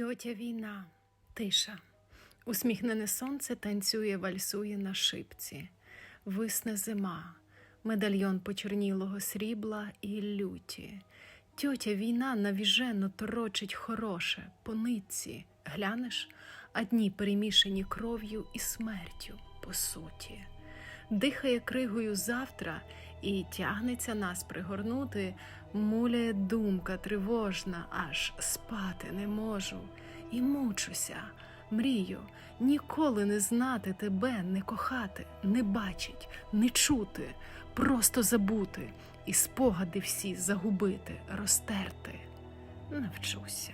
Тьотя війна, тиша. Усміхнене сонце танцює, вальсує на шипці. Висне зима, медальйон почернілого срібла і люті. Тьотя війна навіжено торочить хороше по нитці. Глянеш, а дні перемішані кров'ю і смертю по суті. Дихає кригою завтра і тягнеться нас пригорнути, муляє думка тривожна, аж спати не можу. І мучуся, мрію, ніколи не знати тебе, не кохати, не бачить, не чути, просто забути і спогади всі загубити, розтерти. Навчуся.